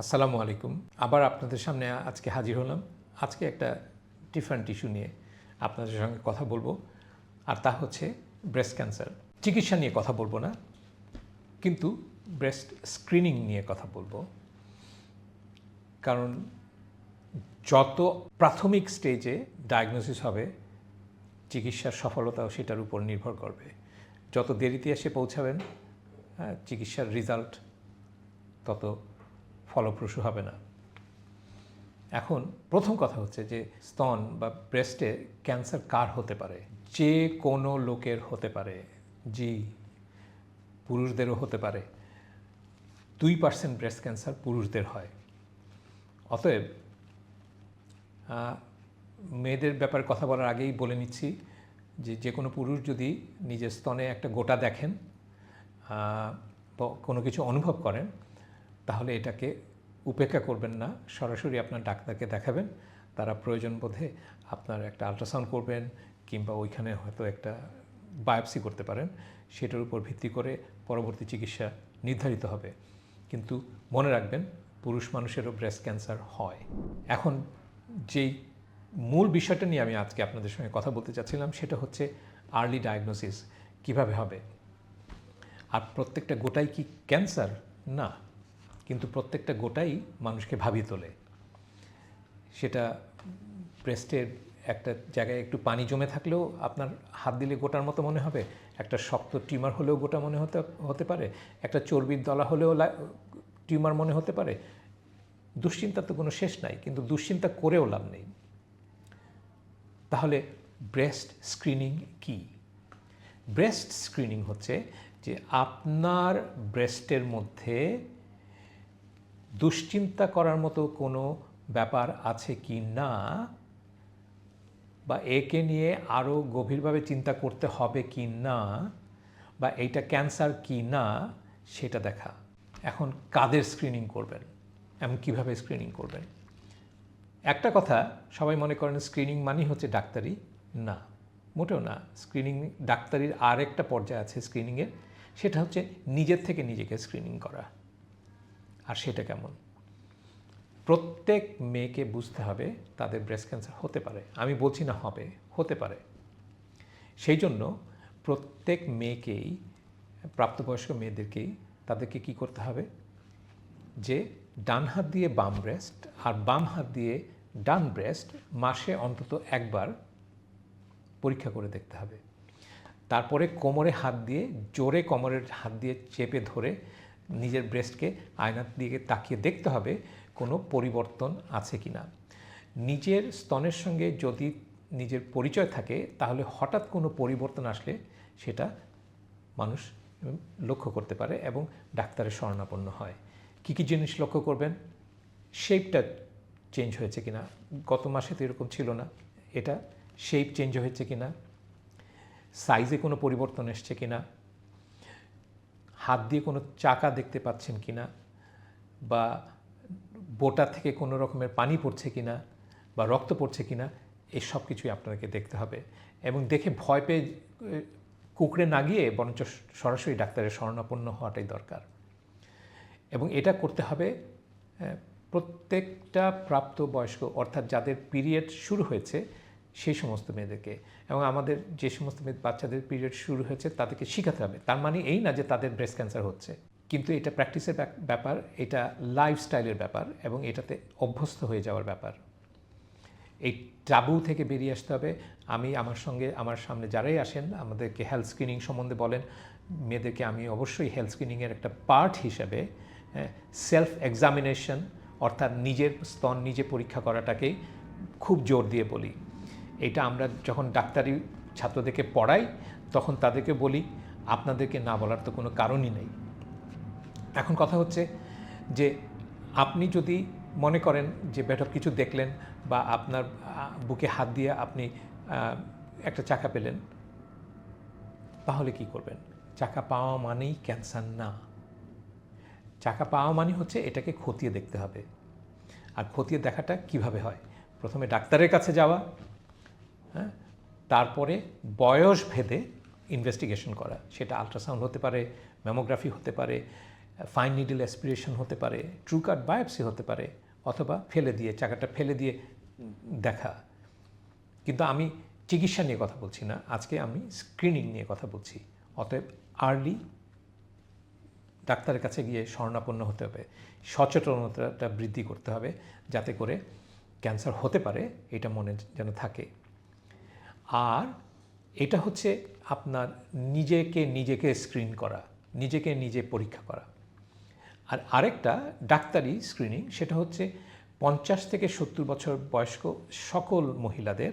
আসসালামু আলাইকুম। আবার আপনাদের সামনে আজকে হাজির হলাম। আজকে একটা ডিফারেন্ট ইস্যু নিয়ে আপনাদের সঙ্গে কথা বলব আর তা হচ্ছে ব্রেস্ট ক্যান্সার চিকিৎসা নিয়ে কথা বলব না কিন্তু ব্রেস্ট স্ক্রিনিং নিয়ে কথা বলব। কারণ যত প্রাথমিক স্টেজে ডায়াগনোসিস হবে চিকিৎসার সফলতাও সেটার উপর নির্ভর করবে। যত দেরিতে এসে পৌঁছাবেন হ্যাঁ, চিকিৎসার রেজাল্ট তত ফলপ্রসূ হবে না। এখন প্রথম কথা হচ্ছে যে, স্তন বা ব্রেস্টে ক্যান্সার কার হতে পারে? যে কোনো লোকের হতে পারে। জি, পুরুষদেরও হতে পারে। দুই পার্সেন্ট ব্রেস্ট ক্যান্সার পুরুষদের হয়। অতএব মেয়েদের ব্যাপারে কথা বলার আগেই বলে নিচ্ছি যে যে কোনো পুরুষ যদি নিজের স্তনে একটা গোটা দেখেন কোনো কিছু অনুভব করেন তাহলে এটাকে উপেক্ষা করবেন না, সরাসরি আপনার ডাক্তারকে দেখাবেন, তারা প্রয়োজন বোধে আপনার একটা আল্ট্রাসাউন্ড করবেন কিংবা ওইখানে হয়তো একটা বায়োপসি করতে পারেন, সেটার উপর ভিত্তি করে পরবর্তী চিকিৎসা নির্ধারিত হবে। কিন্তু মনে রাখবেন, পুরুষ মানুষেরও ব্রেস্ট ক্যান্সার হয়। এখন যেই মূল বিষয়টা নিয়ে আমি আজকে আপনাদের সঙ্গে কথা বলতে চাচ্ছিলাম, সেটা হচ্ছে আর্লি ডায়াগনোসিস কীভাবে হবে? আর প্রত্যেকটা গোটাই কি ক্যান্সার না। কিন্তু প্রত্যেকটা গোটাই মানুষকে ভাবিয়ে তোলে। সেটা ব্রেস্টের একটা জায়গায় একটু পানি জমে থাকলেও আপনার হাত দিলে গোটার মতো মনে হবে। একটা শক্ত টিউমার হলেও গোটা মনে হতে হতে পারে। একটা চর্বির দলা হলেও টিউমার মনে হতে পারে। দুশ্চিন্তার তো কোনো শেষ নাই, কিন্তু দুশ্চিন্তা করেও লাভ নেই। তাহলে ব্রেস্ট স্ক্রিনিং কি? ব্রেস্ট স্ক্রিনিং হচ্ছে যে আপনার ব্রেস্টের মধ্যে দুশ্চিন্তা করার মতো কোনো ব্যাপার আছে কি না? বা একে নিয়ে আরও গভীরভাবে চিন্তা করতে হবে কি না? বা এইটা ক্যান্সার কি না? সেটা দেখা। এখন কাদের স্ক্রিনিং করবেন? এমন কীভাবে স্ক্রিনিং করবেন? একটা কথা, সবাই মনে করেন স্ক্রিনিং মানেই হচ্ছে ডাক্তারি। না, মোটেও না। স্ক্রিনিং, ডাক্তারির আর একটা পর্যায়ে আছে স্ক্রিনিংয়ের। সেটা হচ্ছে নিজের থেকে নিজেকে স্ক্রিনিং করা। আর সেটা কেমন? প্রত্যেক মেয়েকে বুঝতে হবে তাদের ব্রেস্ট ক্যান্সার হতে পারে। আমি বলছি না হবে, হতে পারে। সেই জন্য প্রত্যেক মেয়েকেই, প্রাপ্তবয়স্ক মেয়েদেরকেই তাদেরকে কি করতে হবে? যে ডান হাত দিয়ে বাম ব্রেস্ট আর বাম হাত দিয়ে ডান ব্রেস্ট মাসে অন্তত একবার পরীক্ষা করে দেখতে হবে। তারপরে কোমরে হাত দিয়ে, জোরে কোমরের হাত দিয়ে চেপে ধরে নিজের ব্রেস্টকে আয়নার দিকে তাকিয়ে দেখতে হবে কোনো পরিবর্তন আছে কি না নিজের স্তনের সঙ্গে যদি নিজের পরিচয় থাকে, তাহলে হঠাৎ কোনো পরিবর্তন আসলে সেটা মানুষ লক্ষ্য করতে পারে এবং ডাক্তারের শরণাপন্ন হয়। কী কী জিনিস লক্ষ্য করবেন? শেপটা চেঞ্জ হয়েছে কিনা? গত মাসে তো এরকম ছিল না। এটা শেপ চেঞ্জ হয়েছে কিনা? সাইজে কোনো পরিবর্তন এসছে কিনা? হাত দিয়ে কোনো চাকা দেখতে পাচ্ছেন কিনা বা বোটা থেকে কোনো রকমের পানি পড়ছে কিনা বা রক্ত পড়ছে কিনা, এই সব কিছুই আপনাকে দেখতে হবে। এবং দেখে ভয় পেয়ে কুকড়ে না গিয়ে বরঞ্চ সরাসরি ডাক্তারের শরণাপন্ন হওয়াটাই দরকার। এবং এটা করতে হবে প্রত্যেকটা প্রাপ্তবয়স্ক অর্থাৎ যাদের পিরিয়ড শুরু হয়েছে সেই সমস্ত মেয়েদেরকে। এবং আমাদের যে সমস্ত মেয়ে, বাচ্চাদের পিরিয়ড শুরু হয়েছে, তাদেরকে শেখাতে হবে। তার মানে এই না যে তাদের ব্রেস্ট ক্যান্সার হচ্ছে। কিন্তু এটা প্র্যাকটিসের ব্যাপ- ব্যাপার, এটা লাইফস্টাইলের ব্যাপার এবং এটাতে অভ্যস্ত হয়ে যাওয়ার ব্যাপার। এই টাবু থেকে বেরিয়ে আসতে হবে। আমি আমার সঙ্গে, আমার সামনে যারাই আসেন, আমাদেরকে হেলথ স্ক্রিনিং সম্বন্ধে বলেন। মেয়েদেরকে আমি অবশ্যই হেলথ স্ক্রিনিংয়ের একটা পার্ট হিসেবে সেলফ এক্সামিনেশন অর্থাৎ নিজের স্তন নিজে পরীক্ষা করাটাকেই খুব জোর দিয়ে বলি। এটা আমরা যখন ডাক্তারি ছাত্রদেরকে পড়াই, তখন তাদেরকে বলি, আপনাদেরকে না বলার তো কোনো কারণই নেই। এখন কথা হচ্ছে যে, আপনি যদি মনে করেন যে বেটক কিছু দেখলেন বা আপনার বুকে হাত দিয়ে আপনি একটা চাকা পেলেন, তাহলে কি করবেন? চাকা পাওয়া মানেই ক্যান্সার না। চাকা পাওয়া মানে হচ্ছে এটাকে খতিয়ে দেখতে হবে। আর খতিয়ে দেখাটা কীভাবে হয়? প্রথমে ডাক্তারের কাছে যাওয়া হ্যাঁ? তারপরে বয়স ভেদে ইনভেস্টিগেশন করা। সেটা আলট্রাসাউন্ড হতে পারে ম্যামোগ্রাফি হতে পারে ফাইন নিডল অ্যাসপিরেশন হতে পারে ট্রু কার্ড বায়োপসি হতে পারে, অথবা ফেলে দিয়ে, চাকাটা ফেলে দিয়ে দেখা। কিন্তু আমি চিকিৎসা নিয়ে কথা বলছি না, আজকে আমি স্ক্রিনিং নিয়ে কথা বলছি। অতএব আর্লি ডাক্তারের কাছে গিয়ে স্বর্ণাপন্ন হতে হবে। সচেতনতাটা বৃদ্ধি করতে হবে যাতে করে ক্যান্সার হতে পারে, এটা মনে যেন থাকে। আর এটা হচ্ছে আপনার নিজেকে নিজেকে স্ক্রিন করা, নিজেকে নিজে পরীক্ষা করা। আর আরেকটা ডাক্তারি স্ক্রিনিং সেটা হচ্ছে পঞ্চাশ থেকে সত্তর বছর বয়স্ক সকল মহিলাদের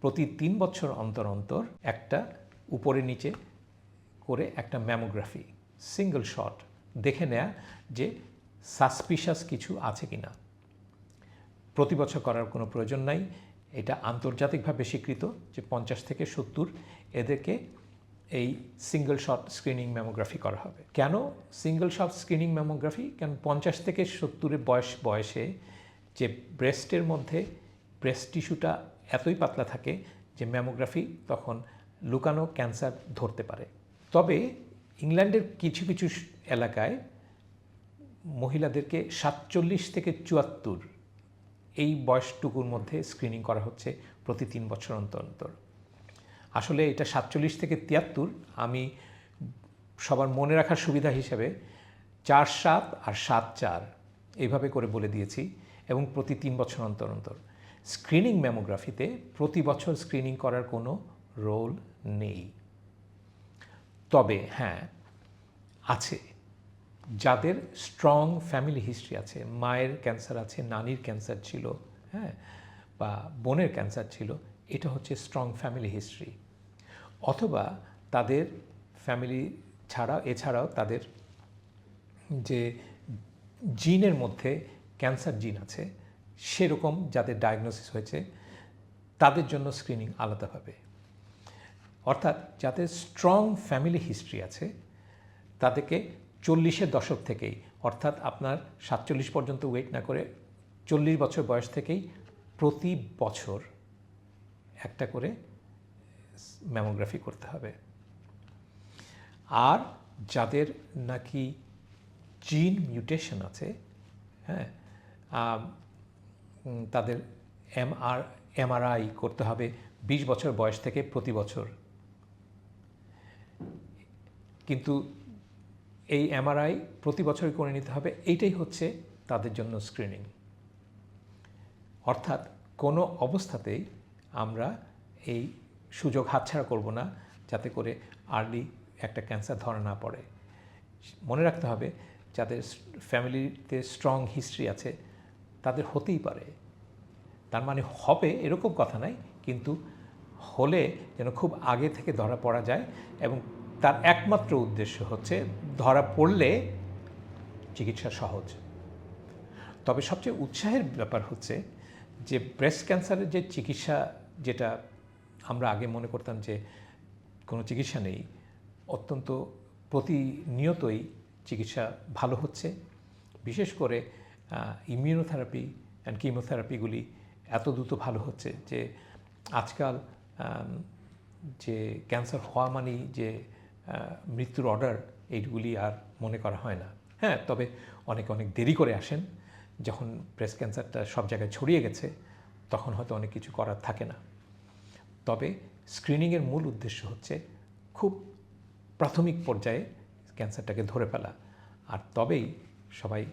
প্রতি তিন বছর অন্তর অন্তর একটা উপরে নিচে করে একটা ম্যামোগ্রাফি সিঙ্গল শট দেখে নেয়া যে সাসপিশাস কিছু আছে কি না প্রতি বছর করার কোনো প্রয়োজন নাই এটা আন্তর্জাতিকভাবে স্বীকৃত যে পঞ্চাশ থেকে সত্তর এদেরকে এই সিঙ্গল শট স্ক্রিনিং ম্যামোগ্রাফি করা হবে। কেন সিঙ্গল শট স্ক্রিনিং ম্যামোগ্রাফি কেন পঞ্চাশ থেকে সত্তরের বয়স, বয়সে যে ব্রেস্টের মধ্যে ব্রেস্ট টিস্যুটা এতই পাতলা থাকে যে ম্যামোগ্রাফি তখন লুকানো ক্যান্সার ধরতে পারে। তবে ইংল্যান্ডের কিছু কিছু এলাকায় মহিলাদেরকে সাতচল্লিশ থেকে চুয়াত্তর এই বয়সটুকুর মধ্যে স্ক্রিনিং করা হচ্ছে প্রতি তিন বছর অন্তর অন্তর। আসলে এটা সাতচল্লিশ থেকে তিয়াত্তর, আমি সবার মনে রাখার সুবিধা হিসেবে চার সাত আর সাত চার এইভাবে করে বলে দিয়েছি এবং প্রতি তিন বছর অন্তর অন্তর। স্ক্রিনিং ম্যামোগ্রাফিতে প্রতি বছর স্ক্রিনিং করার কোনো রোল নেই। তবে হ্যাঁ আছে। যাদের স্ট্রং ফ্যামিলি হিস্ট্রি আছে, মায়ের ক্যান্সার আছে, নানির ক্যান্সার ছিল হ্যাঁ বা বোনের ক্যান্সার ছিল, এটা হচ্ছে স্ট্রং ফ্যামিলি হিস্ট্রি অথবা তাদের ফ্যামিলি ছাড়া এছাড়াও তাদের যে জিনের মধ্যে ক্যান্সার জিন আছে, সেরকম যাদের ডায়াগনোসিস হয়েছে, তাদের জন্য স্ক্রিনিং আলাদাভাবে অর্থাৎ যাদের স্ট্রং ফ্যামিলি হিস্ট্রি আছে, তাদেরকে চল্লিশের দশক থেকেই, অর্থাৎ আপনার সাতচল্লিশ পর্যন্ত ওয়েট না করে চল্লিশ বছর বয়স থেকেই প্রতি বছর একটা করে ম্যামোগ্রাফি করতে হবে। আর যাদের নাকি জিন মিউটেশন আছে হ্যাঁ তাদের এমআর এমআরআই করতে হবে বিশ বছর বয়স থেকে প্রতি বছর। কিন্তু এই এমআরআই প্রতি বছরই করে নিতে হবে। এইটাই হচ্ছে তাদের জন্য স্ক্রিনিং অর্থাৎ কোনো অবস্থাতেই আমরা এই সুযোগ হাতছাড়া করব না, যাতে করে আর্লি একটা ক্যান্সার ধরা না পড়ে। মনে রাখতে হবে, যাদের ফ্যামিলিতে স্ট্রং হিস্ট্রি আছে, তাদের হতেই পারে। তার মানে হবে এরকম কথা নাই, কিন্তু হলে যেন খুব আগে থেকে ধরা পড়া যায় এবং তার একমাত্র উদ্দেশ্য হচ্ছে ধরা পড়লে চিকিৎসা সহজ। তবে সবচেয়ে উৎসাহের ব্যাপার হচ্ছে যে ব্রেস্ট ক্যান্সারের যে চিকিৎসা যেটা আমরা আগে মনে করতাম যে কোনো চিকিৎসা নেই, অত্যন্ত প্রতিনিয়তই চিকিৎসা ভালো হচ্ছে। বিশেষ করে ইমিউনোথেরাপি অ্যান্ড কিমোথেরাপিগুলি এত দ্রুত ভালো হচ্ছে যে আজকাল যে ক্যান্সার হওয়া মানেই যে মৃত্যুর অর্ডার এইগুলি আর মনে করা হয় না। হ্যাঁ তবে অনেক অনেক দেরি করে আসেন। যখন ব্রেস্ট ক্যান্সারটা সব জায়গায় ছড়িয়ে গেছে, তখন হয়তো অনেক কিছু করার থাকে না। তবে স্ক্রিনিংয়ের মূল উদ্দেশ্য হচ্ছে খুব প্রাথমিক পর্যায়ে ক্যান্সারটাকে ধরে ফেলা। আর তবেই সবাই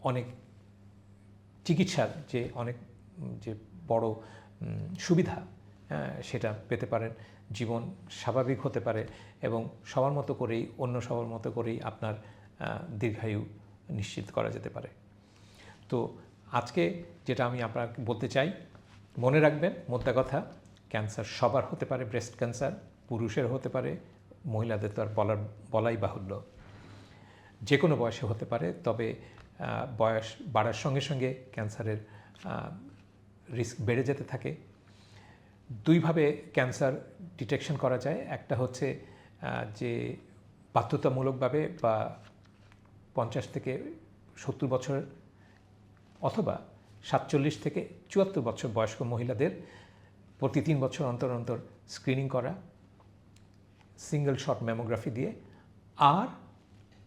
অনেক চিকিৎসার যে অনেক, যে বড় সুবিধা সেটা পেতে পারেন। জীবন স্বাভাবিক হতে পারে এবং সবার মতো করেই, অন্য সবার মতো করেই আপনার দীর্ঘায়ু নিশ্চিত করা যেতে পারে। তো আজকে যেটা আমি আপনাকে বলতে চাই, মনে রাখবেন, মোদ্দা কথা, ক্যান্সার সবার হতে পারে, ব্রেস্ট ক্যান্সার পুরুষের হতে পারে, মহিলাদের তো আর বলার, বলাই বাহুল্য। যে কোনো বয়সে হতে পারে, তবে বয়স বাড়ার সঙ্গে সঙ্গে ক্যান্সারের রিস্ক বেড়ে যেতে থাকে। দুইভাবে ক্যান্সার ডিটেকশন করা যায়। একটা হচ্ছে যে বাধ্যতামূলকভাবে বা পঞ্চাশ থেকে সত্তর বছর অথবা সাতচল্লিশ থেকে চুয়াত্তর বছর বয়স্ক মহিলাদের প্রতি তিন বছর অন্তর অন্তর স্ক্রিনিং করা সিঙ্গেল শট ম্যামোগ্রাফি দিয়ে, আর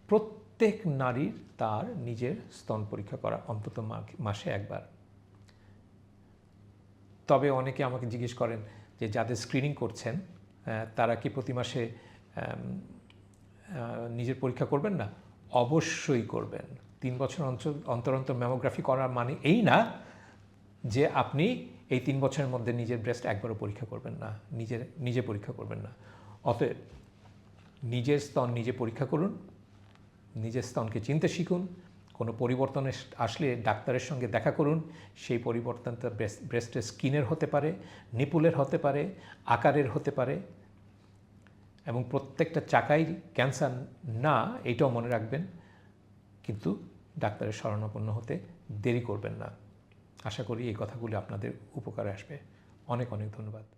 প্রত্যেক নারীর তার নিজের স্তন পরীক্ষা করা অন্তত মাসে একবার। তবে অনেকে আমাকে জিজ্ঞেস করেন যে যাদের স্ক্রিনিং করছেন তারা কি প্রতি মাসে নিজের পরীক্ষা করবেন না? অবশ্যই করবেন। তিন বছর অন্তর অন্তর ম্যামোগ্রাফি করার মানে এই না যে আপনি এই তিন বছরের মধ্যে নিজের ব্রেস্ট একবারও পরীক্ষা করবেন না, নিজের, নিজে পরীক্ষা করবেন না। অতএব নিজের স্তন নিজে পরীক্ষা করুন, নিজের স্তনকে চিনতে শিখুন কোনো পরিবর্তন আসলে ডাক্তারের সঙ্গে দেখা করুন। সেই পরিবর্তনটা ব্রেস্টের স্কিনের হতে পারে, নিপুলের হতে পারে, আকারের হতে পারে এবং প্রত্যেকটা চাকাই ক্যান্সার না, এইটাও মনে রাখবেন। কিন্তু ডাক্তারের শরণাপন্ন হতে দেরি করবেন না। আশা করি এই কথাগুলি আপনাদের উপকারে আসবে। অনেক অনেক ধন্যবাদ।